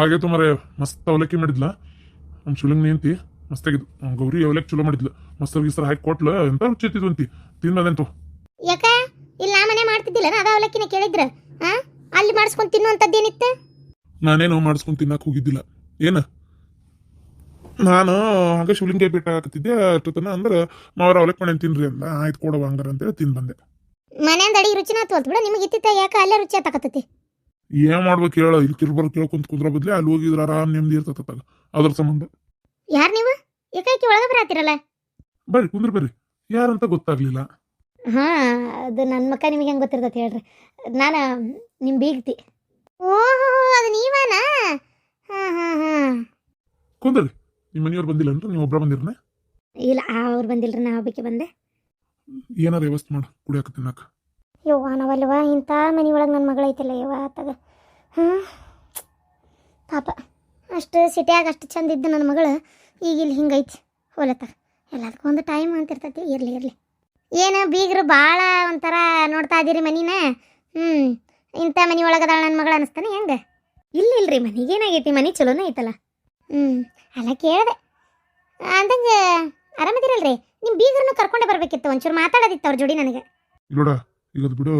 ಆಗೈತು ಮರ ಮಸ್ತ್ ಅವಲಕ್ಕಿ ಮಾಡಿದ್ಲ. ನಮ್ಮ ಶಿವಲಿಂಗ್ ನಿಂತಿ ಮಸ್ತಾಗಿದ್ದು ಗೌರಿ ಅವಲಕ್ಕಿ ಚಲೋ ಮಾಡಿದ್ಲು. ಮಸ್ತ್ ಗೀಸರ್ ಹಾಕಿ ಕೊಟ್ಲ ಎಂತ ರುಚಿತ್ತಿದ್ವು ಅಂತಿ. ತಿನ್ನದಂತು ಯಾಕ? ಇಲ್ಲ ಮನೆ ಮಾಡ್ತಿದ್ದಿಲ್ಲ ಅದ ಅವಲಕ್ಕಿನ ಕೇಳಿದ್ರ? ಅಲ್ಲಿ ಮಾಡಿಸ್ಕೊಂಡ್ ತಿನ್ನುವಂಥದ್ದೇನಿತ್ತು ನಾನೇನು ಮಾಡಿಸ್ಕೊಂಡ್ ತಿನ್ನಕ್ಕೆ ಹೋಗಿದ್ದಿಲ್ಲ. ಏನ? ನಾನು ಹಾಗೆ ಶಿವಲಿಂಗ ಭೇಟ ಹಾಕತ್ತಿದ್ದೆ ಅಷ್ಟೊತ್ತನ ಅಂದ್ರೆ ಮಾವರ ಅವಲಕ್ಕಿ ಮಾಡಿ ತಿನ್ರಿ ಅಂದ. ಆಯ್ತು ಕೊಡವ ಹಂಗಾರ ಅಂತೇಳಿ ತಿನ್ ಬಂದೆ. ಮನೆಯಿಂದ ಅಡಿಗೆ ರುಚಿನ ತೋಲ್ತು ಬಿಡ. ನಿಮಗೆ ಇತ್ತಿತ್ತ ಯಾಕ ಅಲ್ಲೇ ರುಚಿ ಆತಕತ್ತತಿ ಏನ್ ಮಾಡ್ಬೇಕು ಹೇಳ ಇಲ್ಲಿ ಕಿರ್ಬರ್ ಕೇಳ್ಕೊಂತ ಕುದ್ರ ಬದ್ಲಿ ಅಲ್ಲಿ ಹೋಗಿದ್ರ ಆರಾಮ್ ನೆಮ್ಮದಿ ಇರ್ತದ ಅದ್ರ ಸಂಬಂಧ. ಯಾರ್ ನೀವು? ಏಕಾಕಿ ಒಳಗೆ ಬರಾತಿರಲ್ಲ? ಬರ್ರಿ ಕುಂದ್ರ ಬರ್ರಿ. ಯಾರಂತ ಗೊತ್ತಾಗ್ಲಿಲ್ಲ. ಹಾ ಅದು ನನ್ನ ಮಕ್ಕ ನಿಮಗೆ ಹೆಂಗ್ ಗೊತ್ತಿರ್ತೈತೆ ಹೇಳ್ರಿ. ನಾನು ನಿಮ್ಮ ಬೀಗ್ತಿ. ಓಹೋ ಅದು ನೀವಾನಾ? ಹಾ ಹಾ ಹಾ. ಕುಂದ್ರಿ. ನಿಮ್ಮ ಮನೆಯವ್ರು ಬಂದಿಲ್ಲ ಅಂದ್ರೆ ನೀವು ಒಬ್ರ ಬಂದಿರನ? ಇಲ್ಲ ಅವ್ರು ಬಂದಿಲ್ರಿ ನಾ ಒಬ್ಬಕ್ಕೆ ಬಂದೆ. ಏನಾರ ವ್ಯವಸ್ಥೆ ಮಾಡು ಕುಡಿಯಾಕ ತಿನ್ನಾಕ. ಯವ್ವ, ನಾವಲ್ವ? ಇಂಥ ಮನೆ ಒಳಗೆ ನನ್ನ ಮಗಳು ಐತಿಲ್ಲ ಯವ್ವ ತಗ ಹಾಂ? ಪಾಪ, ಅಷ್ಟು ಸಿಟಿಯಾಗ ಅಷ್ಟು ಚಂದ ಇದ್ದು ನನ್ನ ಮಗಳು, ಈಗ ಇಲ್ಲಿ ಹಿಂಗೈತಿ ಹೋಲತ್ತ ಎಲ್ಲದಕ್ಕೂ ಒಂದು ಟೈಮ್ ಅಂತಿರ್ತೈತಿ, ಇರಲಿ ಇರಲಿ. ಏನು, ಬೀಗರು ಭಾಳ ಒಂಥರ ನೋಡ್ತಾ ಇದ್ದೀರಿ ಮನಿನ? ಹ್ಞೂ ಇಂಥ ಮನೆ ಒಳಗದಾಳ ನನ್ನ ಮಗಳು ಅನಿಸ್ತಾನೆ ಹೆಂಗೆ? ಇಲ್ಲ, ಇಲ್ರಿ, ಮನೆಗೆ ಏನಾಗೈತಿ, ಮನೆ ಚಲೋನೇ ಐತಲ್ಲ. ಹ್ಞೂ ಅಲ್ಲ ಕೇಳಿದೆ. ಅಂದಂಗೆ ಆರಾಮದಿರಲ್ರಿ? ನಿಮ್ಮ ಬೀಗರನ್ನು ಕರ್ಕೊಂಡೆ ಬರಬೇಕಿತ್ತು, ಒಂಚೂರು ಮಾತಾಡೋದಿತ್ತು ಅವ್ರ ಜೋಡಿ ನನಗೆ. ಇಲ್ಲೋಡ ಈಗ ಅದ್ ಬಿಡು.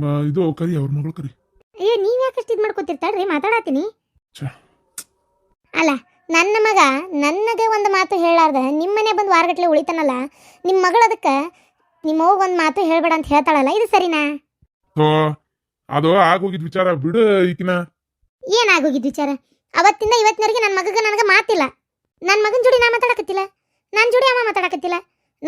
ಮ, ಇದು ಕರಿ ಅವ್ರ ಮಗಳು ಕರಿ. ಅಯ್ಯೋ ನೀವ್ ಯಾಕಷ್ಟು ಇದು ಮಾಡ್ಕೊತಿರ್ತಾಳ್ರಿ? ಮಾತಾಡತೀನಿ. ಛೆ. ಅಲ್ಲ ನನ್ನ ಮಗ ನನ್ನದೇ ಒಂದು ಮಾತು ಹೇಳಾರ್ದ. ನಿಮ್ಮನೆ ಬಂದು ವಾರಗಟ್ಲೆ ಉಳಿತಾನಲ್ಲ. ನಿಮ್ಮ ಮಗಳು ಅದಕ್ಕೆ ನಿಮ್ಮ ಹೋಗಿ ಒಂದು ಮಾತು ಹೇಳ್ಬೇಡ ಅಂತ ಹೇಳ್ತಾಳಲ್ಲ ಇದು ಸರಿನಾ? ಥೋ, ಅದು ಆಗೋಗಿದ್ ವಿಚಾರ ಬಿಡು ಈಕಿನ. ಏನಾಗೋಗಿದ್ದು ವಿಚಾರ? ಅವತ್ತಿಂದ ಇವತ್ತಿನವರೆಗೆ ನನ್ನ ಮಗಗೆ ನನಗೆ ಮಾತಿಲ್ಲ. ನನ್ನ ಮಗನ ಜೋಡಿ ನಾ ಮಾತಾಡಕತ್ತಿಲ್ಲ. ನನ್ನ ಜೋಡಿ ಅಮ್ಮ ಮಾತಾಡಕತ್ತಿಲ್ಲ.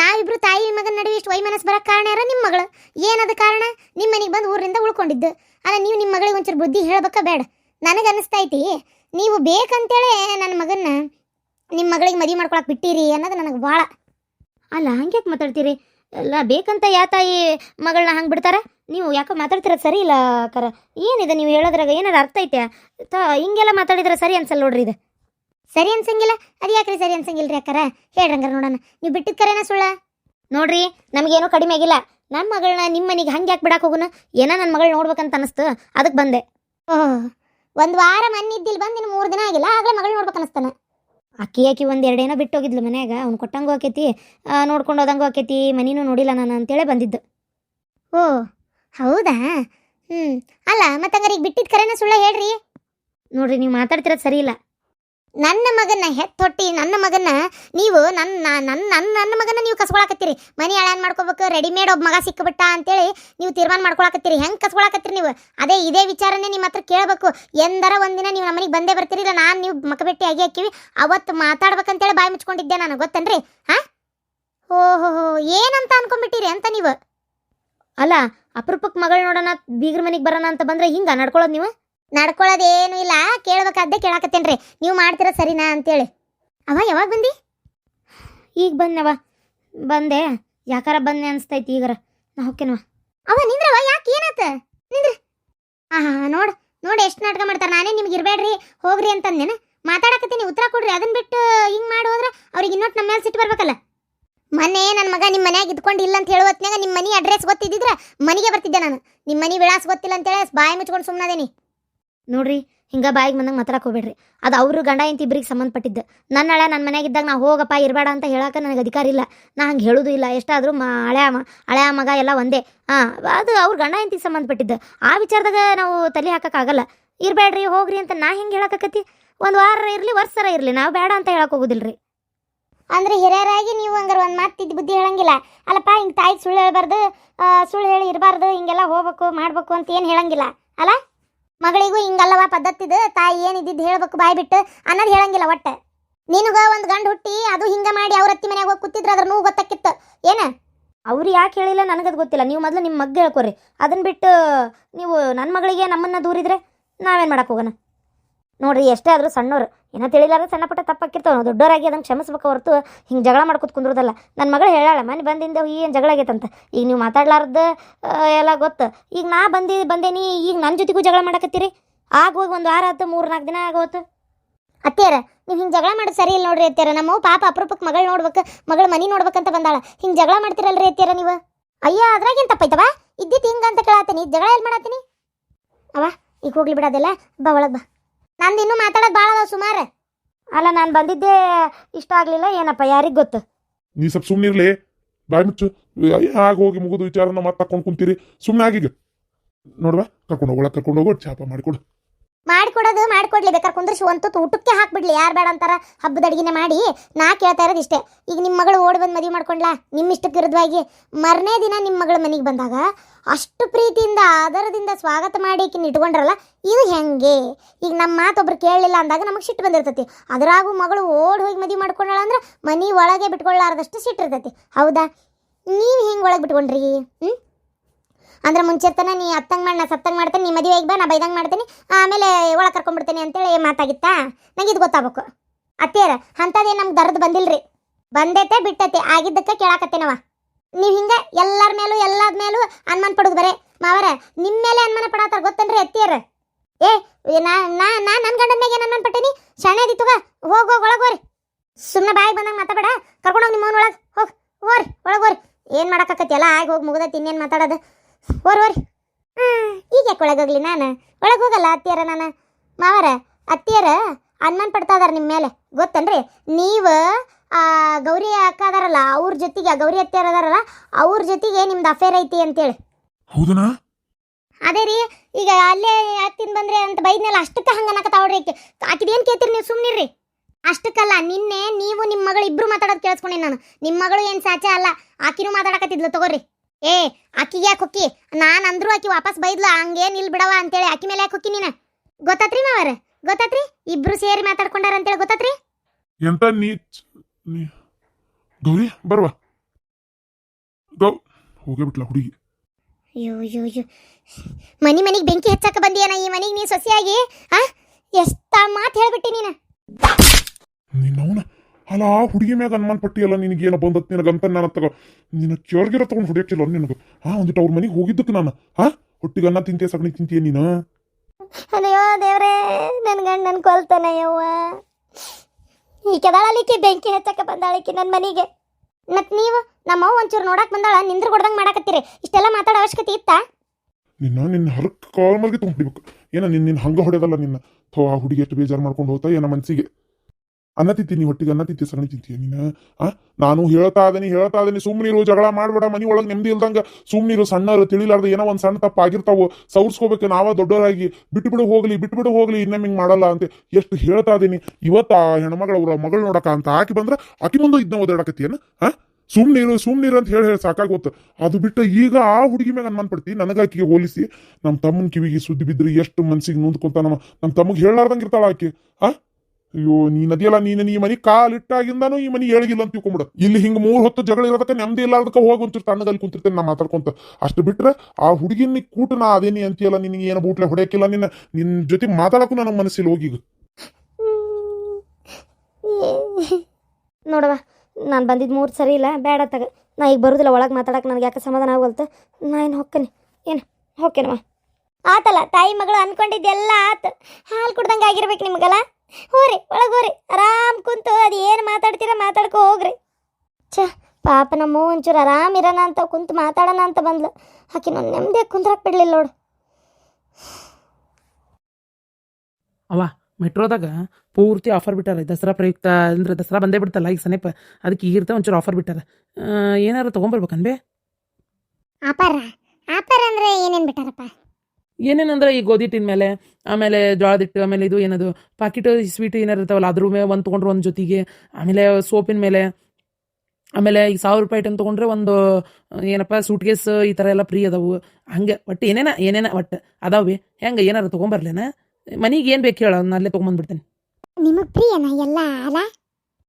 ನಾವಿಬ್ರು ತಾಯಿ ಮಗನ ನಡುವೆ ಇಷ್ಟು ವೈಮನಸ್ ಬರಕ್ಕೆ ಕಾರಣ ಯಾರ? ನಿಮ್ಮ ಮಗಳು. ಏನದ ಕಾರಣ? ನಿಮ್ಮ ಮನೆಗೆ ಬಂದು ಊರಿಂದ ಉಳ್ಕೊಂಡಿದ್ದು. ಅಲ್ಲ, ನೀವು ನಿಮ್ಮ ಮಗಳಿಗೆ ಒಂಚೂರು ಬುದ್ಧಿ ಹೇಳ್ಬೇಕಾ? ಬೇಡ. ನನಗೆ ಅನಿಸ್ತೈತಿ, ನೀವು ಬೇಕಂತೇಳಿ ನನ್ನ ಮಗನ್ನ ನಿಮ್ಮ ಮಗಳಿಗೆ ಮದುವೆ ಮಾಡ್ಕೊಳಕ್ ಬಿಟ್ಟಿರಿ ಅನ್ನೋದು ನನಗೆ ಭಾಳ ಅಲ್ಲ, ಹಂಗ್ಯಾಕೆ ಮಾತಾಡ್ತೀರಿ? ಅಲ್ಲ, ಬೇಕಂತ ಯಾ ತಾಯಿ ಮಗಳನ್ನ ಹಂಗೆ ಬಿಡ್ತಾರೆ? ನೀವು ಯಾಕೋ ಮಾತಾಡ್ತಿರೋದು ಸರಿ ಇಲ್ಲ ಕರ? ಏನಿದೆ ನೀವು ಹೇಳೋದ್ರಾಗ? ಏನಾರು ಅರ್ಥ ಐತೆ ತ, ಹಿಂಗೆಲ್ಲ ಮಾತಾಡಿದ್ರೆ ಸರಿ ಅನ್ಸಲ್ಲ ನೋಡ್ರಿ ಇದು. ಸರಿ ಅನ್ಸಂಗಿಲ್ಲ. ಅದು ಯಾಕ್ರಿ ಸರಿ ಅನ್ಸಂಗಿಲ್ಲ ರೀ ಅಕ್ಕಾರ ಹೇಳ್ರಂಗಾರ ನೋಡೋಣ. ನೀವು ಬಿಟ್ಟಿದ್ ಕರೆನ ಸುಳ್ಳ? ನೋಡ್ರಿ ನಮಗೇನೋ ಕಡಿಮೆ ಆಗಿಲ್ಲ. ನನ್ನ ಮಗಳನ್ನ ನಿಮ್ಮ ಮನೆಗೆ ಹಂಗೆ ಯಾಕೆ ಬಿಡಕ್ಕೆ ಹೋಗುನ? ಏನೋ ನನ್ನ ಮಗಳು ನೋಡ್ಬೇಕಂತ ಅನಿಸ್ತು. ಅದಕ್ಕೆ ಬಂದೆ. ಓಹ್ ಒಂದು ವಾರ ಮನ್ನಿದ್ದಿಲ್ಲ ಬಂದು ಇನ್ನು ಮೂರು ದಿನ ಆಗಿಲ್ಲ. ಆಗಲೇ ಮಗಳು ನೋಡ್ಬೇಕು ಅನಿಸ್ತಾನೆ. ಅಕ್ಕಿ ಅಕ್ಕಿ ಒಂದು ಎರಡೇನೋ ಬಿಟ್ಟು ಹೋಗಿದ್ಲು ಮನ್ಯಾಗ. ಅವ್ನು ಕೊಟ್ಟಂಗೂ ಆಕೈತಿ. ನೋಡ್ಕೊಂಡು ಹೋದಂಗೂ ಆಕೈತಿ. ಮನಿನೂ ನೋಡಿಲ್ಲ ನಾನು ಅಂತೇಳಿ ಬಂದಿದ್ದು. ಓ ಹೌದಾ? ಹ್ಞೂ ಅಲ್ಲ ಮತ್ತೆ ಹಂಗಾರೆ ಈಗ ಬಿಟ್ಟಿದ್ದು ಕರೆನ ಸುಳ್ಳ ಹೇಳ್ರಿ. ನೋಡ್ರಿ ನೀವು ಮಾತಾಡ್ತಿರೋದು ಸರಿ ಇಲ್ಲ. ನನ್ನ ಮಗನ ಹೆತ್ತೊಟ್ಟಿ, ನನ್ನ ಮಗನ ನೀವು ನನ್ನ ನನ್ನ ನನ್ನ ನನ್ನ ಮಗನ ನೀವು ಕಸ್ಕೊಳಕತ್ತೀರಿ. ಮನಿ ಅಳ್ಯಾನ್ ಮಾಡ್ಕೋಬೇಕು ರೆಡಿಮೇಡ್ ಒಬ್ಬ ಮಗ ಸಿಕ್ಕಬಿಟ್ಟ ಅಂತೇಳಿ ನೀವು ತೀರ್ಮಾನ ಮಾಡ್ಕೊಳಕತ್ತೀರಿ. ಹೆಂಗೆ ಕಸ್ಕೊಳಕತ್ತೀರಿ ನೀವು? ಅದೇ ಇದೇ ವಿಚಾರನೇ ನಿಮ್ಮ ಹತ್ರ ಕೇಳಬೇಕು. ಎಂದರ ಒಂದಿನ ನೀವು ನಮ್ಮನಿಗೆ ಬಂದೇ ಬರ್ತೀರಿ, ಇಲ್ಲ ನಾನು ನೀವು ಮಕಬೆಟ್ಟಿ ಆಗಿ ಹಾಕಿವಿ ಅವತ್ತು ಮಾತಾಡ್ಬೇಕಂತೇಳಿ ಬಾಯಿ ಮುಚ್ಕೊಂಡಿದ್ದೆ ನಾನು, ಗೊತ್ತೇನ್ರಿ? ಹಾ? ಓಹೋ ಏನಂತ ಅನ್ಕೊಂಡ್ಬಿಟ್ಟಿರಿ ಅಂತ ನೀವು? ಅಲ್ಲ ಅಪರೂಪಕ್ಕೆ ಮಗಳು ನೋಡೋಣ, ಬೀಗ್ರ ಮನೆಗೆ ಬರೋಣ ಅಂತ ಬಂದ್ರೆ ಹಿಂಗೆ ನಡ್ಕೊಳ್ಳೋದು ನೀವು? ನಡ್ಕೊಳ್ಳೋದೇನು ಇಲ್ಲ. ಕೇಳ್ಬೇಕಾದ್ದೆ ಕೇಳಾಕತ್ತೇನ್ರಿ. ನೀವು ಮಾಡ್ತೀರ ಸರಿನಾ ಅಂತೇಳಿ. ಅವ ಯಾವಾಗ ಬಂದಿ? ಈಗ ಬಂದವ ಬಂದೆ. ಯಾಕಾರ ಬಂದೆ ಅನ್ಸ್ತೈತಿ ಈಗರ. ನಾ ಹೋಗ್ತೇನವ ಅವ ನಿಂದ್ರವ? ಯಾಕೆ ಏನಾತ? ನಿಂದ್ರ. ಹಾಂ ಹಾಂ ನೋಡ್ ನೋಡಿ ಎಷ್ಟು ನಾಟಕ ಮಾಡ್ತಾರೆ. ನಾನೇ ನಿಮ್ಗೆ ಇರಬೇಡ್ರಿ. ಹೋಗ್ರಿ ಅಂತಂದೇನ. ಮಾತಾಡಕತ್ತೀನಿ. ಉತ್ತರ ಕೊಡ್ರಿ. ಅದನ್ನ ಬಿಟ್ಟು ಹಿಂಗೆ ಮಾಡಿ ಹೋದ್ರೆ ಅವ್ರಿಗೆ ಇನ್ನೊಟ್ಟು ನಮ್ಮ ಮೇಲೆ ಸಿಟ್ಟು ಬರ್ಬೇಕಲ್ಲ. ಮೊನ್ನೆ ನನ್ನ ಮಗ ನಿಮ್ಮ ಮನ್ಯಾಗ ಇದ್ಕೊಂಡು ಇಲ್ಲ ಅಂತ ಹೇಳುವತ್ನಾಗ ನಿಮ್ಮ ಮನೆ ಅಡ್ರೆಸ್ ಗೊತ್ತಿದ್ದಿದ್ರೆ ಮನೆಗೆ ಬರ್ತಿದ್ದೆ ನಾನು. ನಿಮ್ಮ ಮನೆ ವಿಳಾಸ ಗೊತ್ತಿಲ್ಲ ಅಂತೇಳಿ ಬಾಯಿ ಮುಚ್ಕೊಂಡು ಸುಮ್ಮನದೇನಿ ನೋಡ್ರಿ, ಹಿಂಗ ಬಾಯಿಗೆ ಬಂದಂಗೆ ಮಾತ್ರ ಹೋಗ್ಬೇಡ್ರಿ. ಅದು ಅವರು ಗಂಡ ಇಂತ ಇಬ್ಬರಿಗೆ ಸಂಬಂಧಪಟ್ಟಿದ್ದು. ನನ್ನ ಹಳೆ ನನ್ನ ಮನೆಯಾಗ ಇದ್ದಾಗ ನಾ ಹೋಗಪ್ಪ, ಇರಬೇಡ ಅಂತ ಹೇಳಕ್ಕೆ ನನಗೆ ಅಧಿಕಾರ ಇಲ್ಲ. ನಾ ಹಂಗೆ ಹೇಳೋದು ಇಲ್ಲ. ಎಷ್ಟಾದರೂ ಮಾ, ಹಳೆ ಹಳೆ ಮಗ ಎಲ್ಲ ಒಂದೇ. ಹಾಂ ಅದು ಅವ್ರ ಗಂಡ ಇಂತಿಗೆ ಸಂಬಂಧಪಟ್ಟಿದ್ದು. ಆ ವಿಚಾರದಾಗ ನಾವು ತಲೆ ಹಾಕೋಕ್ಕಾಗಲ್ಲ ಇರಬೇಡ್ರಿ, ಹೋಗ್ರಿ ಅಂತ ನಾ ಹೆಂಗೆ ಹೇಳಕತ್ತಿ? ಒಂದು ವಾರ ಇರಲಿ ವರ್ಷರ ಇರಲಿ. ನಾವು ಬೇಡ ಅಂತ ಹೇಳಕ್ ರೀ ಅಂದ್ರೆ ಹಿರಿಯರಾಗಿ ನೀವು ಹಂಗಾರೆ ಒಂದು ಮಾತು ಬುದ್ಧಿ ಹೇಳಂಗಿಲ್ಲ. ಅಲ್ಲಪ್ಪ, ಹಿಂಗೆ ತಾಯಿ ಸುಳ್ಳು ಹೇಳ್ಬಾರ್ದು ಸುಳ್ಳು ಹೇಳಿ ಇರಬಾರ್ದು, ಹಿಂಗೆಲ್ಲ ಹೋಗ್ಬೇಕು, ಮಾಡಬೇಕು ಅಂತ ಏನು ಹೇಳಂಗಿಲ್ಲ. ಅಲ್ಲ ಮಗಳಿಗೂ ಹಿಂಗಲ್ಲವ ಪದ್ಧತಿದು, ತಾಯಿ ಏನಿದ್ದು ಹೇಳ್ಬೇಕು ಬಾಯ್ ಬಿಟ್ಟು, ಅನ್ನೋದು ಹೇಳಂಗಿಲ್ಲ ಒಟ್ಟೆ. ನಿನಗ ಒಂದು ಗಂಡು ಹುಟ್ಟಿ, ಅದು ಹಿಂಗೆ ಮಾಡಿ ಅವ್ರ ಅತ್ತಿ ಮನೆಯಾಗ ಹೋಗಿ ಕೂತಿದ್ರೆ ಅದ್ರ ನೋವು ಗೊತ್ತಾಕಿತ್ತು. ಏನ? ಅವ್ರು ಯಾಕೆ ಹೇಳಿಲ್ಲ ನನಗದು ಗೊತ್ತಿಲ್ಲ. ನೀವು ಮೊದಲು ನಿಮ್ಮ ಮಗ್ಗ ಹೇಳ್ಕೊರಿ. ಅದನ್ನ ಬಿಟ್ಟು ನೀವು ನನ್ನ ಮಗಳಿಗೆ ನಮ್ಮನ್ನ ದೂರಿದ್ರೆ ನಾವೇನು ಮಾಡಕ್ಕೆ ಹೋಗೋಣ? ನೋಡ್ರಿ, ಎಷ್ಟೇ ಆದರೂ ಸಣ್ಣವ್ರು, ಏನೋ ತಿಳಿಲಾರ ಸಣ್ಣ ಪುಟ್ಟ ತಪ್ಪಾಕಿರ್ತಾವ ನಾವು ದೊಡ್ಡವರಾಗಿ ಅದನ್ನು ಕ್ಷಮಿಸ್ಬೇಕು ಹೊರತು ಹಿಂಗೆ ಜಗಳ ಮಾಡ್ಕೊತ ಕುಂದ್ರೋದಲ್ಲ. ನನ್ನ ಮಗಳು ಹೇಳಾಳ ಮನೆ ಬಂದಿಂದ ಏನು ಜಗಳ ಆಗೈತಂತ. ಈಗ ನೀವು ಮಾತಾಡ್ಲಾರ್ದ ಎಲ್ಲ ಗೊತ್ತು. ಈಗ ನಾ ಬಂದಿ, ಬಂದೇನಿ, ಈಗ ನನ್ನ ಜೊತೆಗೂ ಜಗಳ ಮಾಡಕತ್ತೀರಿ? ಆಗ ಹೋಗಿ ಒಂದು ವಾರ ಆಯ್ತು ಮೂರು ನಾಲ್ಕು ದಿನ ಆಗೋತು. ಅತ್ತೆಯರ, ನೀವು ಹಿಂಗೆ ಜಗಳ ಮಾಡೋದು ಸರಿ ಇಲ್ಲ ನೋಡ್ರಿ ಅತ್ತೆಯರ. ನಮ್ಮ ಪಾಪ ಅಪರೂಪಕ್ಕೆ ಮಗಳು ನೋಡ್ಬೇಕು, ಮಗಳು ಮನೆ ನೋಡ್ಬೇಕಂತ ಬಂದಾಳ. ಹಿಂಗೆ ಜಗಳ ಮಾಡ್ತಿರಲ್ರಿ ಅತ್ತೆಯರ ನೀವು? ಅಯ್ಯ ಅದ್ರಾಗೇನು ತಪ್ಪೈತವ ಇದ್ದಿತ್ತು ಹಿಂಗೆ ಅಂತ ಕೇಳತ್ತೀನಿ. ಜಗಳ ಎಲ್ಲಿ ಮಾಡತ್ತೀನಿ? ಅವ ಈಗ ಹೋಗ್ಲಿ ಬಿಡೋದಿಲ್ಲ ಬಾ, ಒಳಗೆ ಬಾ. ನಂದು ಇನ್ನೂ ಮಾತಾಡೋದು ಭಾಳ ಅದಾವ ಸುಮಾರು. ಅಲ್ಲ ನಾನು ಬಂದಿದ್ದೆ ಇಷ್ಟ ಆಗಲಿಲ್ಲ ಏನಪ್ಪ ಯಾರಿಗೆ ಗೊತ್ತು? ನೀ ಸ್ವಲ್ಪ ಸುಮ್ಮನಿರ್ಲಿ ಬಾಯ್ ಮುಚ್ಚು. ಆಗ ಹೋಗಿ ಮುಗಿದು ವಿಚಾರನ ಮತ್ತೆ ತಕೊಂಡು ಕುಂತೀರಿ. ಸುಮ್ಮನೆ ಆಗೀಗ ನೋಡುವ ಕರ್ಕೊಂಡು ಹೋಗೋಳ ಕರ್ಕೊಂಡು ಹೋಗೋ ಚಾಪ ಮಾಡಿಕೊಡು ಮಾಡ್ಕೊಡೋದು, ಮಾಡ್ಕೊಡ್ಲಿ. ಬೇಕಾದ್ರೆ ಕುಂದ್ರಿಸಿ, ಒಂದು ಊಟಕ್ಕೆ ಹಾಕ್ಬಿಡ್ಲಿ. ಯಾರು ಬೇಡ ಅಂತಾರ ಹಬ್ಬದ ಅಡಿಗೆನೆ ಮಾಡಿ ನಾ ಕೇಳ್ತಾ ಇರೋದು ಇಷ್ಟೇ. ಈಗ ನಿಮ್ಮ ಮಗಳು ಓಡಿ ಬಂದು ಮದುವೆ ಮಾಡ್ಕೊಂಡ್ಲಾ? ನಿಮ್ಮ ಇಷ್ಟಕ್ಕೆ ವಿರುದ್ಧವಾಗಿ. ಮರನೇ ದಿನ ನಿಮ್ಮ ಮಗಳ ಮನೆಗೆ ಬಂದಾಗ ಅಷ್ಟು ಪ್ರೀತಿಯಿಂದ ಆಧಾರದಿಂದ ಸ್ವಾಗತ ಮಾಡಿ ಇಟ್ಕೊಂಡ್ರಲ್ಲ, ಇದು ಹೆಂಗೆ? ಈಗ ನಮ್ಮ ಮಾತೊಬ್ರು ಕೇಳಲಿಲ್ಲ ಅಂದಾಗ ನಮಗೆ ಸಿಟ್ಟು ಬಂದಿರ್ತೈತಿ. ಅದರಾಗೂ ಮಗಳು ಓಡಿ ಹೋಗಿ ಮದುವೆ ಮಾಡ್ಕೊಂಡಳ ಅಂದ್ರೆ ಮನೆ ಒಳಗೆ ಬಿಟ್ಕೊಳ್ಳಾರ್ದಷ್ಟು ಸಿಟ್ಟಿರ್ತೈತಿ ಹೌದಾ? ನೀವು ಹೆಂಗೆ ಒಳಗೆ ಬಿಟ್ಕೊಂಡ್ರಿ? ಹ್ಞೂ ಅಂದ್ರೆ ಮುಂಚೆ ತನ ನೀ ಅತ್ತಂಗ್ ಮಾಡಿ ನಾ ಸತ್ತಂಗೆ ಮಾಡ್ತೇನೆ, ನೀ ಮದುವೆಗೆ ಬಾ, ನಾ ಬೈದಂಗೆ ಮಾಡ್ತೇನೆ. ಆಮೇಲೆ ಒಳಗೆ ಕರ್ಕೊಂಡ್ಬಿಡ್ತೇನೆ ಅಂತೇಳಿ ಮಾತಾಗಿತ್ತಾ? ನಂಗೆ ಇದು ಗೊತ್ತಾಗಬೇಕು. ಅತ್ತೇರ ಅಂಥದ್ದೇ ನಮ್ಗೆ ದರ್ದು ಬಂದಿಲ್ರಿ? ಬಂದೈತೆ, ಬಿಟ್ಟೈತೆ, ಆಗಿದ್ದಕ್ಕೆ ಕೇಳಾಕತ್ತೇನವ ನೀವು ಹಿಂಗೆ ಎಲ್ಲರ ಮೇಲೂ, ಎಲ್ಲಾದ ಮೇಲೂ ಅನುಮಾನ ಪಡೋದು ಬರೇ. ಮಾವರ ನಿಮ್ಮ ಮೇಲೆ ಅನುಮಾನ ಪಡಾತಾರ ಗೊತ್ತನ್ರಿ ಅತ್ತಿಯರ? ಏ ನಾ ನಾ ನಾ ನನ್ನ ಗಂಡನ ಮೇಲೆ ಅನುಮಾನ ಪಟ್ಟೇನಿ? ಶಣೆ ಅದಿತ್ತುಗ ಹೋಗ್ ಹೋಗ್, ಒಳಗೆ ಹೋರಿ. ಸುಮ್ಮನೆ ಬಾಯಿಗೆ ಬಂದಂಗೆ ಮಾತಾಡ ಕರ್ಕೊಂಡೋಗಿ ನಿಮ್ಮ ಒಳಗೆ. ಹೋಗಿ, ಹೋರಿ, ಒಳಗೆ ಹೋರಿ. ಏನು ಮಾಡಕ್ಕಾಕತಿ ಎಲ್ಲ ಆಗಿ ಹೋಗಿ ಮುಗ್ದೈತಿ, ಇನ್ನೇನು ಮಾತಾಡೋದು? ಹೋರಿ ಓರಿ. ಹ್ಮ್, ಈಗ ಯಾಕೆ ಒಳಗೋಗ್ಲಿ ನಾನು. ಒಳಗೋಗಲ್ಲ ಅತ್ತಿಯರ ನಾನು. ಮಾವರ ಅತ್ತಿಯರ ಅನುಮಾನ ಪಡ್ತಾ ಇದಾರೆ ನಿಮ್ಮ ಮೇಲೆ. ಗೊತ್ತನ್ರಿ? ನೀವು ಆ ಗೌರಿ ಅಕ್ಕ ಅದಾರಲ್ಲ ಅವ್ರ ಜೊತೆಗೆ ಗೌರಿ ಅತ್ತಿಯರ್ ಅದಾರಲ್ಲ ಅವ್ರ ಜೊತೆಗೆ ನಿಮ್ದು ಅಫೇರ್ ಐತಿ ಅಂತೇಳಿ. ಹೌದನಾ ಅದೇ ರೀ ಈಗ ಅಲ್ಲೇ ಯಾಕೆ ಬಂದ್ರೆ ಅಂತ ಬೈದ್ನಲ್ಲ ಅಷ್ಟಕ್ಕೆ ಹಂಗೆ ಅನ್ನಕತ್ತಾವ್ರಿ ಆಕೆ ಆಕಿದೇನು ಕೇಳ್ತೀರಿ ನೀವು ಸುಮ್ಮನಿರ್ರಿ ಅಷ್ಟಕ್ಕಲ್ಲ ನಿನ್ನೆ ನೀವು ನಿಮ್ಮ ಮಗಳು ಇಬ್ರು ಮಾತಾಡೋದು ಕೇಳಿಸ್ಕೊಂಡಿ ನಾನು. ನಿಮ್ಮ ಮಗಳು ಏನು ಸಾಚೆ ಅಲ್ಲ ಆಕಿನೂ ಮಾತಾಡಕತ್ತಿದ್ಲು ತಗೋರಿ. ಏ ಆಕಿಗೆ ಯಾಕೆ ಹೊಕ್ಕಿ? ನಾನು ಅಂದ್ರು ಆಕಿ ವಾಪಸ್ ಬೈದ್ಲ ಹಂಗೇನು ಇಲ್ ಬಿಡವ ಅಂತೇಳಿ. ಆಕಿ ಮೇಲೆ ಯಾಕೆ ಹೊಕ್ಕಿ ನೀನು? ಗೊತ್ತಾತ್ರಿ ಮಾವರ? ಗೊತ್ತಾತ್ರಿ? ಇಬ್ರು ಸೇರಿ ಮಾತಾಡ್ಕೊಂಡಾರ ಅಂತೇಳಿ ಗೊತ್ತಾತ್ರಿ? ಎಂತ ನೀಚ ನೀ ಗೌರಿ ಬರ್ವಾ. ಗೌ ಹೋಗೇ ಬಿಟ್ಲ ಹುಡುಗಿ. ಅಯ್ಯೋ ಅಯ್ಯೋ ಅಯ್ಯೋ. ಮನಿ ಮನಿಗೆ ಬೆಂಕಿ ಹಚ್ಚಕ್ಕೆ ಬಂದಿಯನ? ಈ ಮನಿಗೆ ನೀ ಸೊಸಿಯಾಗಿ ಆ? ಎಷ್ಟ ಮಾತು ಹೇಳ್ಬಿಟ್ಟಿ ನೀನು? ನಿನ್ನವನ ಅಲ್ಲ ಆ ಹುಡುಗಿ ಮ್ಯಾಗ ಅನುಮಾನ ಪಟ್ಟಿಯಲ್ಲ ನಿನಗೇನೋ ಬಂದತ್ ನಿನಗಂತ ನಾನು ತಗೋ. ನಿನ್ನ ಚೋರ್ಗಿರ ತಗೊಂಡು ಹೊಡಿಯಕ್ಕಿಲ್ಲ ನಿನಗೆ. ಹಾ ಒಂದಿಟ್ಟು ಅವ್ರ ಮನೆಗೆ ಹೋಗಿದ್ದಕ್ಕೆ ನಾನು. ಹಾ ಹೊಟ್ಟಿಗೆ ಅನ್ನ ತಿಂತೀಯ ಸಗಣಿ ತಿಂತೀಯ ನೀನು? ಅಯ್ಯೋ ದೇವ್ರೇ ನನ್ನ ಗಂಡ ನನ್ ಕೊಲ್ತಾನೆ ಯವ್ವ. ಈ ಕೆದಾಳಲಿಕ್ಕೆ ಬೆಂಕಿ ಹಚ್ಚಕ್ಕೆ ಬಂದಾಳಿಕೆ ನನ್ನ ಮನೆಗೆ. ಮತ್ತು ನೀವು ನಮ್ಮವ್ವ ಒಂಚೂರು ನೋಡಕ್ಕೆ ಬಂದಾಳ ನಿಂದ್ರ ಕೊಡ್ದಂಗೆ ಮಾಡಕತ್ತೀರಿ. ಇಷ್ಟೆಲ್ಲ ಮಾತಾಡೋ ಅವಶ್ಯಕತೆ ಇತ್ತಾ? ನಿನ್ನ ನಿನ್ನ ಹರಕ್ ಕಾಲ್ ಮಲ್ಗೆ ತೊಗೊಂಡಿಬೇಕು ಏನ ನಿನ್ನ ನಿನ್ನ ಹಂಗ ಹೊಡೆದಲ್ಲ ನಿನ್ನ? ಥೋ ಆ ಹುಡುಗಿ ಎಷ್ಟು ಬೇಜಾರು ಮಾಡ್ಕೊಂಡು ಹೋಗ್ತಾ ಏನೋ ಮನ್ಸಿಗೆ? ಅನ್ನ ತಿಂತೀನಿ ಹೊಟ್ಟಿಗೆ ಅನ್ನ ಸಗಣಿ ತಿಂತೀಯ ನೀನು? ಆ? ನಾನು ಹೇಳ್ತಾ ಇದೀನಿ ಹೇಳ್ತಾ ಇದೀನಿ ಸುಮ್ಮನಿರು ಜಗಳ ಮಾಡ್ಬೇಡ, ಮನಿ ಒಳಗೆ ನೆಮ್ಮದಿ ಇಲ್ದಂಗ ಸುಮ್ಮನಿರು ಸಣ್ಣರು, ತಿಳಿಲಾರ್ದ ಏನೋ ಒಂದು ಸಣ್ಣ ತಪ್ಪ ಆಗಿರ್ತಾವು ಸೌರ್ಸ್ಕೋಬೇಕು ನಾವ ದೊಡ್ಡವರಾಗಿ. ಬಿಟ್ಬಿಡು ಹೋಗ್ಲಿ ಬಿಟ್ಬಿಡು ಹೋಗ್ಲಿ, ಇನ್ನೊಮ್ಮೆ ಹಿಂಗೆ ಮಾಡಲ್ಲ ಅಂತ ಎಷ್ಟು ಹೇಳ್ತಾ ಇದೀನಿ. ಇವತ್ತು ಆ ಹೆಣ್ಮಗಳ ಅವ್ರ ಮಗಳು ನೋಡಕ ಅಂತ ಆಕಿ ಬಂದ್ರೆ ಆಕಿ ಮುಂದೆ ಇದನ್ನ ಓದಾಡಕತ್ತೀಯನ? ಆ? ಸುಮ್ನಿರು ಸುಮ್ನಿರು ಅಂತ ಹೇಳಿ ಹೇಳಿ ಸಾಕಾಗೋತ್ತು ಅದು ಬಿಟ್ಟು ಈಗ ಆ ಹುಡುಗಿ ಮ್ಯಾಗ ಅನುಮಾನ ಪಡ್ತಿ, ನನಗೆ ಆಕಿಗೆ ಹೋಲಿಸಿ ನಮ್ಮ ತಮ್ಮನ ಕಿವಿಗೆ ಸುದ್ದಿ ಬಿದ್ರಿ ಎಷ್ಟು ಮನ್ಸಿಗೆ ನೊಂದ್ಕೊಂತ ನಮ್ಮ ನಮ್ಮ ತಮ್ಮಗೆ ಹೇಳಾರ್ದಂಗೆ ಇರ್ತಾಳ ಆಕಿ. ಅಯ್ಯೋ, ನೀ ನದಿಯಲ್ಲ, ನೀನು ಈ ಮನಿ ಕಾಲಿಟ್ಟಾಗಿಂದಾನು ಈ ಮನಿ ಏಳಗಿಲ್ಲ ಅಂತ ತಿಳ್ಕೊಂಬಿಡ. ಇಲ್ಲಿ ಹಿಂಗ ಮೂರು ಹೊತ್ತು ಜಗಳ ಇರೋದಕ್ಕೆ ನೆಮ್ಮದಿ ಇಲ್ಲಾರ್ದಕ್ಕೆ ಹೋಗಿ ಕುಂತಿರ್ತ ತಣ್ಣಗಲ್ಲಿ ಕುಂತಿರ್ತೇನೆ, ನಾ ಮಾತಾಡ್ಕೊಂತ. ಅಷ್ಟು ಬಿಟ್ರೆ ಆ ಹುಡುಗಿನ ಕೂಟ ನಾ ಅದೇನಿ ಅಂತೀಯಲ್ಲ, ನಿನಗೆ ಏನು ಬೂಟ್ಲೆ ಹೊಡೆಯಕ್ಕಿಲ್ಲ ನಿನ್ನ ನಿನ್ನ ಜೊತೆ ಮಾತಾಡಕ್ಕೂ ನನ್ನ ಮನಸ್ಸಿಲ್ಲ ಹೋಗಿ ನೋಡವ ನಾನು ಬಂದಿದ್ದು ಮೂರು ಸರಿ ಇಲ್ಲ, ಬೇಡ ತಗ. ನಾ ಈಗ ಬರುದಿಲ್ಲ, ಒಳಗೆ ಮಾತಾಡಕ್ಕೆ ನನಗೆ ಯಾಕೆ ಸಮಾಧಾನ ಆಗೋಲ್ತು ನಾ ಏನು ಹೋಗ್ತೇನೆ ಏನು ಹೊಕ್ಕೇನವ ಆತಲ್ಲ, ತಾಯಿ ಮಗಳು ಅನ್ಕೊಂಡಿದ್ದೆಲ್ಲ ಆತ. ಹಾಲು ಕುಡ್ದಂಗೆ ಆಗಿರ್ಬೇಕು ನಿಮಗಲ್ಲ? ಹೋರಿ ಒಳಗೆ ಹೋರಿ. ಆರಾಮ್ ಕುಂತು ಅದು ಏನು ಮಾತಾಡ್ತೀರ ಮಾತಾಡ್ಕೊ ಹೋಗ್ರಿ. ಛ ಪಾಪ ನಮ್ಮ ಒಂಚೂರು ಆರಾಮ್ ಇರೋಣ ಅಂತ ಕುಂತು ಮಾತಾಡೋಣ ಅಂತ ಬಂದ್ಲು. ಆಕೆ ನಾನು ನೆಮ್ಮದಿ ಕುಂದ್ರಾಕ್ ಬಿಡ್ಲಿಲ್ಲ ನೋಡು. ಅವ ಮೆಟ್ರೋದಾಗ ಪೂರ್ತಿ ಆಫರ್ ಬಿಟ್ಟಾರ. ದಸರಾ ಪ್ರಯುಕ್ತ ಅಂದ್ರೆ ದಸರಾ ಬಂದೇ ಬಿಡ್ತಲ್ಲ ಈಗ ಸನೇಪ. ಅದಕ್ಕೆ ಈಗಿರ್ತ ಒಂಚೂರು ಆಫರ್ ಬಿಟ್ಟಾರ. ಆ, ಏನಾರು ತೊಗೊಂಬರ್ಬೇಕನ್ಬೇ? ಆಪರ? ಆಪರ್ ಅಂದ್ರೆ ಏನೇನು ಬಿಟ್ಟಾರಪ್ಪ? ಏನೇನಂದ್ರೆ ಈ ಗೋಧಿ ಹಿಟ್ಟಿನ ಮೇಲೆ ಆಮೇಲೆ ಜೋಳದ ಹಿಟ್ಟು ಆಮೇಲೆ ಇದು ಏನದು ಪಾಕಿಟ್ ಸ್ವೀಟ್ ಏನಾರು ಇರ್ತಾವಲ್ಲ ಅದ್ರ ಮೇಲೆ ಒಂದು ತೊಗೊಂಡ್ರೆ ಒಂದು ಜೊತೆಗೆ ಆಮೇಲೆ ಸೋಪಿನ ಮೇಲೆ ಆಮೇಲೆ ಈಗ ಸಾವಿರ ರೂಪಾಯಿ ಐಟಮ್ ತೊಗೊಂಡ್ರೆ ಒಂದು ಏನಪ್ಪ ಸೂಟ್ಕೇಸ್ ಈ ಥರ ಎಲ್ಲ ಫ್ರೀ ಅದಾವು. ಹಂಗೆ ಒಟ್ಟು ಏನೇನ ಏನೇನ ಒಟ್ಟು ಅದಾವೆ. ಹೆಂಗೆ ಏನಾರು ತೊಗೊಂಬರ್ಲೇನ? ಮನಿಗೆ ಏನು ಬೇಕು ಹೇಳ ಅದನ್ನ ಅಲ್ಲೇ ತೊಗೊಂಬಂದ್ಬಿಡ್ತೇನೆ. ನಿಮಗೆ ಪ್ರಿಯನ ಎಲ್ಲ ಅಲ್ಲ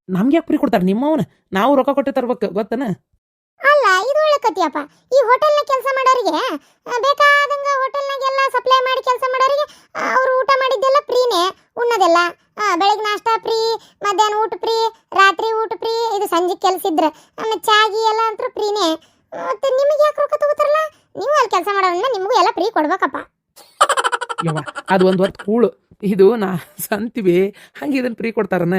ನಮ್ಗೆ ಯಾಕೆ ಫ್ರೀ ಕೊಡ್ತಾರೆ? ನಿಮ್ಮವನ? ನಾವು ರೊಕ್ಕ ಕೊಟ್ಟು ತರ್ಬೇಕು ಗೊತ್ತನ? ಅಲ್ಲ ಇದು ಒಳ್ಳೆ ಕತಿಯಪ್ಪ ಈ ಹೋಟೆಲ್ನ ಕೆಲಸ ಮಾಡೋರಿಗೆ ಆ, ಬೇಕಾದಂಗ ಹೋಟೆಲ್ನಾಗೆಲ್ಲ ಸಪ್ಲೈ ಮಾಡಿ ಕೆಲಸ ಮಾಡೋರಿಗೆ ಅವರು ಊಟ ಮಾಡಿದ್ದೆಲ್ಲ ಫ್ರೀನೇ ಆ, ಬೆಳಗ್ಗೆ ನಾಷ್ಟ ಫ್ರೀ ಮಧ್ಯಾಹ್ನ ಊಟ ಫ್ರೀ ರಾತ್ರಿ ಊಟ ಫ್ರೀ ಇದು ಸಂಜೆ ಕೆಲಸ ಇದ್ರೆ. ಆಮೇಲೆ ಚಾಗಿ ಎಲ್ಲ ಅಂತೂ ಫ್ರೀನೇ. ಮತ್ತೆ ನಿಮಗೆ ಯಾಕೆ ರೊಕ್ಕ ತಗೋತಾರಲ್ಲ? ನೀವು ಅಲ್ಲಿ ಕೆಲಸ ಮಾಡೋದ್ರಿಂದ ನಿಮಗೂ ಎಲ್ಲ ಫ್ರೀ ಕೊಡ್ಬೇಕಪ್ಪ. ಯವ್ವ ಅದು ಒಂದು ಹೊತ್ತು ಕೂಳು. ಇದು ನಾ ಸಂತೀವಿ ಹಂಗೆ ಇದನ್ನು ಫ್ರೀ ಕೊಡ್ತಾರನ?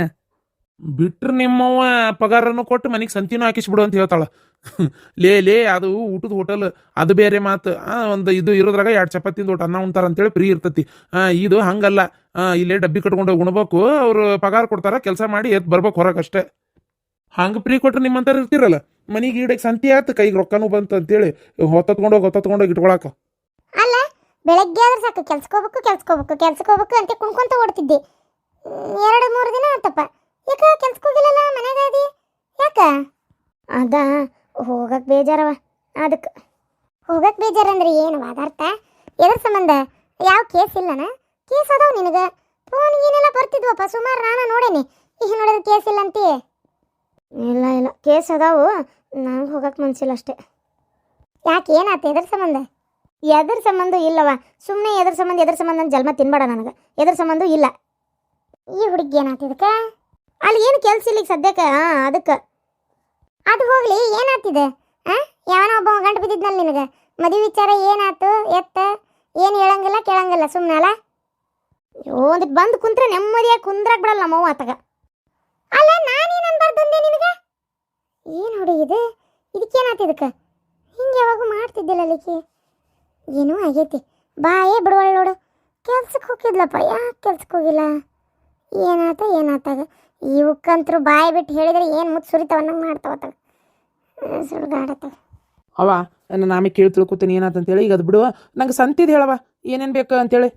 ಬಿಟ್ರೆ ನಿಮ್ಮವ್ವ ಪಗಾರನ್ನು ಕೊಟ್ಟು ಮನೆಗೆ ಸಂತಿನೂ ಹಾಕಿಸ್ಬಿಡು ಅಂತ ಹೇಳ್ತಾಳ. ಲೇ ಲೇ, ಅದು ಊಟದ ಹೋಟೆಲ್, ಅದು ಬೇರೆ ಮಾತು. ಒಂದು ಇದು ಇರೋದ್ರಾಗ ಎರಡು ಚಪಾತಿಂದ ಊಟ ಅನ್ನ ಉಣ್ತಾರ ಅಂತೇಳಿ ಫ್ರೀ ಇರ್ತತಿ. ಇದು ಹಂಗಲ್ಲ. ಇಲ್ಲೇ ಡಬ್ಬಿ ಕಟ್ಕೊಂಡು ಉಣ್ಬೇಕು. ಅವ್ರು ಪಗಾರ ಕೊಡ್ತಾರ, ಕೆಲಸ ಮಾಡಿ ಎದ್ದು ಬರ್ಬೇಕು ಹೊರಗೆ ಅಷ್ಟೇ ಹಂಗೆ ಫ್ರೀ ಕೊಟ್ರೆ ನಿಮ್ಮಂತಾರ ಇರ್ತಿರಲ್ಲ. ಮನೆಗೆ ಈಡಕ್ಕೆ ಸಂತಿ ಆಯ್ತು ಕೈಗೆ ರೊಕ್ಕನೂ ಬಂತು ಅಂತೇಳಿ ಹೊತ್ತತ್ಕೊಂಡೋಗಿ ಹೊತ್ತತ್ಕೊಂಡೋಗಿ ಇಟ್ಕೊಳಕ. ಅಲ್ಲ, ಬೆಳಗ್ಗೆ ಆದ್ರೆ ಸಾಕು. ಕೆಲ್ಸಕ್ಕೆ ಹೋಗ್ಬೇಕು ಕೆಲ್ಸಕ್ಕೆ ಹೋಗ್ಬೇಕು ಕೆಲ್ಸಕ್ಕೆ ಹೋಗ್ಬೇಕು ಅಂತ ಕುಣ್ಕೊಂತ ಓಡ್ತಿದ್ದೆ. ಎರಡು, ಮೂರು ದಿನ ಆತಪ್ಪ. ಯಾಕ ಕೆಲ್ಸಕ್ಕೆ ಹೋಗಿಲ್ಲಲ್ಲ ಮನೆಗೆ ಅದಿ ಯಾಕ? ಅದ ಹೋಗಕ್ಕೆ ಬೇಜಾರವ. ಅದಕ್ಕೆ ಹೋಗಕ್ಕೆ ಬೇಜಾರಂದ್ರೆ ಏನು ಅರ್ಥ ಎದ್ರ ಸಂಬಂಧ? ಯಾವ ಕೇಸ್ ಇಲ್ಲನ? ಕೇಸ್ ಅದಾವ ನಿನಗೆ. ಫೋನ್ ಏನೆಲ್ಲ ಬರ್ತಿದ್ವಪ್ಪ? ಸುಮಾರು ನಾನು ನೋಡೇನಿ. ಈಗ ನೋಡಿದ್ರೆ ಕೇಸ್ ಇಲ್ಲ ಅಂತೀ ಇಲ್ಲ ಇಲ್ಲ. ಕೇಸ್ ಅದಾವು. ನಂಗೆ ಹೋಗಕ್ಕೆ ಮನ್ಸಿಲ್ಲ ಅಷ್ಟೇ. ಯಾಕೆ ಏನಾತ ಎದ್ರ ಸಂಬಂಧ? ಎದ್ರ ಸಂಬಂಧ ಇಲ್ಲವ. ಸುಮ್ಮನೆ ಎದ್ರ ಸಂಬಂಧ ಎದ್ರ ಸಂಬಂಧ ಜನ್ಮ ತಿನ್ಬೇಡ ನನಗೆ. ಎದ್ರ ಸಂಬಂಧ ಇಲ್ಲ. ಈ ಹುಡುಗಿ ಏನಾತ ಇದಕ್ಕೆ? ಅಲ್ಲಿ ಏನು ಕೆಲಸ ಇಲ್ಲ ಸದ್ಯಕ್ಕೆ? ಹಾಂ, ಅದಕ್ಕೆ. ಅದು ಹೋಗ್ಲಿ ಏನಾತಿದೆ ಹಾಂ ಯಾವನೋ ಒಬ್ಬ ಗಂಟು ಬಿದ್ದಿದ್ನಲ್ಲ ನಿನಗೆ. ಮದುವೆ ವಿಚಾರ ಏನಾಯ್ತು? ಎತ್ತ? ಏನು ಹೇಳಂಗಿಲ್ಲ, ಕೇಳಂಗಿಲ್ಲ ಸುಮ್ಮನೆ ಅಲ್ಲ? ಒಂದು ಬಂದು ಕುಂತ್ರೆ ನೆಮ್ಮದಿಯಾಗಿ ಕುಂದ್ರಾಕ್ ಬಿಡಲ್ಲ ನಮ್ಮವ್ವ ಆತಗ. ಅಲ್ಲ ನಾನೇನು ಅನ್ಬಾರ್ದಂದೆ ನಿನಗೆ? ಏನು ಹುಡುಗಿದು ಇದಕ್ಕೇನಾಯ್ತು ಇದಕ್ಕೆ? ಹಿಂಗೆ ಯಾವಾಗ ಮಾಡ್ತಿದ್ದಿಲ್ಲ ಅಲ್ಲಿಗೆ ಏನೂ ಆಗೈತಿ. ಬಾಯೇ ಬಿಡುವಳು ನೋಡು. ಕೆಲ್ಸಕ್ಕೆ ಹೋಗಿದ್ಲಪ್ಪ, ಯಾಕೆ ಕೆಲ್ಸಕ್ಕೆ ಹೋಗಿಲ್ಲ? ಏನಾತ ಏನಾತಾಗ ಇವಕ್ಕಂತರೂ ಬಾಯಿ ಬಿಟ್ಟು ಹೇಳಿದ್ರೆ ಏನು ಮುತ್ತು ಸುರಿತಾವನ್ನಂಗೆ ಮಾಡ್ತಾವತ್ತಾಗ ಸುಳ್ಗಾಡತ್ತಾಗ ಅವ ನಾನು ಆಮೇಲೆ ಕೇಳಿ ತಿಳ್ಕೊತೀನಿ ಹೇಳಿ ಈಗ ಅದು ಬಿಡು ನಂಗೆ ಸಂತಿದ್ ಹೇಳವ ಏನೇನು ಬೇಕು ಅಂತೇಳಿ.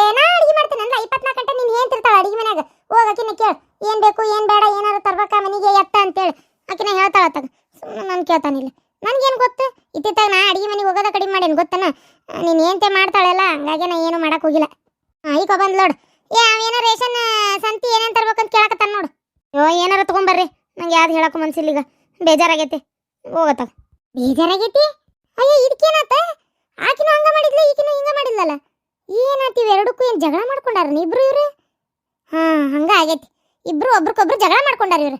ಏನಾ ಅಡಿಗೆ ಮಾಡ್ತೀನಿ. ಅಂದ್ರೆ ಇಪ್ಪತ್ನಾಲ್ಕು ಗಂಟೆ ನೀನು ಏನ್ ತಿರ್ತಾವ ಅಡಿಗೆ ಮನ್ಯಾಗ? ಹೋಗ ಆಕಿನ ಕೇಳು. ಏನು ಬೇಕು ಏನು ಬೇಡ ಏನಾರು ತರ್ಬೇಕಾ ಮನೆಗೆ ಎತ್ತ ಅಂತೇಳಿ. ಆಕಿನ ಹೇಳ್ತಾಳ ಆತಾಗ ಸುಮ್ಮನೆ ನಾನು ಕೇಳ್ತಾನಿಲ್ಲ. ನನಗೇನು ಗೊತ್ತು? ಇತ್ತಿತ್ತಾಗ ನಾ ಅಡಿಗೆ ಮನೆಗೆ ಹೋಗೋದ ಕಡಿಮೆ ಮಾಡೇನು ಗೊತ್ತನ? ನೀನು ಏನಂತೆ ಮಾಡ್ತಾಳಲ್ಲ ಹಂಗಾಗಿ ನಾ ಏನು ಮಾಡಕ್ ಹೋಗಿಲ್ಲ. ಈಗ ಬಂದ್ ನೋಡು ಏ ಅವೇನೋ ರೇಷನ್ ಸಂತಿ ಏನೇನು ತರ್ಬೇಕಂತ ಕೇಳಕತ್ತಾನ ನೋಡು ಯೋ ಏನಾರ ತಗೊಂಬರ್ರಿ. ನಂಗೆ ಯಾವ್ದು ಹೇಳಕ್ಕೂ ಮನ್ಸಿಲ್ಲ ಈಗ. ಬೇಜಾರಾಗೈತಿ. ಹೋಗತ್ತಾಗ ಬೇಜಾರಾಗೈತಿ? ಅಯ್ಯೋ ಇದಕ್ಕೇನಾತ ಆಕಿನೂ ಹಂಗ ಮಾಡಿದ್ಲ, ಈಕಿನೂ ಹಿಂಗ ಮಾಡಿದ್ಲಲ್ಲ. ಏನಾತಿ ಎರಡಕ್ಕೂ ಏನು ಜಗಳ ಮಾಡ್ಕೊಂಡಾರ ಇಬ್ರು ಇವ್ರು? ಹಾ, ಹಂಗ ಆಗೈತಿ. ಇಬ್ರು ಒಬ್ರಿಗೊಬ್ರು ಜಗಳ ಮಾಡ್ಕೊಂಡಾರ ಇವ್ರು.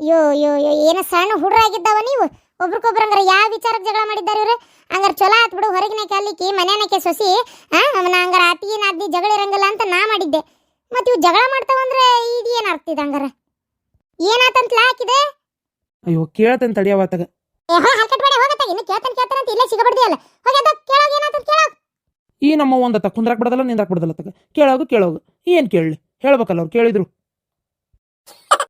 ಅಯ್ಯೋ ಅಯ್ಯೋ ಅಯ್ಯೋ, ಏನೋ ಸಣ್ಣ ಹುಡುಗರಾಗಿದ್ದಾವ ನೀವು? ಒಬ್ರಿಗೊಬ್ರು ಅಂದ್ರೆ ಯಾವ ವಿಚಾರಕ್ಕೆ ಜಗಳ ಮಾಡಿದ್ದಾರೆ ಇವ್ರು? ಹಂಗಾರೆ ಚಲೋ ಆತ್ ಬಿಡು, ಹೊರಗಿನ ಕಾಲಿಕ್ಕಿ ಮನೆನಕ್ಕೆ ಸೊಸಿ ಹಾಂ ನಾ, ಹಂಗಾರ ಆತಿ ನಾದ್ನಿ ಜಗಳ ಇರಂಗಿಲ್ಲ ಅಂತ ನಾ ಮಾಡಿದ್ದೆ. ಮತ್ತು ಇವು ಜಗಳ ಮಾಡ್ತಾವಂದ್ರೆ ಇದು ಏನು ಅರ್ಥ ಇದೆ ಹಂಗಾರ? ಏನಾತಂತ ಹಾಕಿದೆ? ಅಯ್ಯೋ ಕೇಳ್ತೇನೆ ತಡಿಯವತ್ತಾಗ ಏ ಹೋ ಹಲ್ಕಟ್ಬೇಡ ಹೋಗತ್ತಾಗ ಇನ್ನು ಕೇಳ್ತಾನೆ ಕೇಳ್ತಾನೆ ಅಂತ ಇಲ್ಲೇ ಸಿಗಬಿಡ್ದಿಯಲ್ಲ ಹೋಗ್ಯದ ಕೇಳೋಗ ಏನಾತಂತ ಕೇಳೋಗ. ಈ ನಮ್ಮ ಒಂದ ತ ಕುಂದ್ರಾಕ್ ಬಿಡದಲ್ಲ ನಿಂದ್ರಾಕ್ ಬಿಡದಲ್ಲ ತಗ ಕೇಳೋಗು ಕೇಳೋಗು. ಏನ್ ಕೇಳಲಿ? ಹೇಳ್ಬೇಕಲ್ಲ ಅವ್ರು ಕೇಳಿದ್ರು.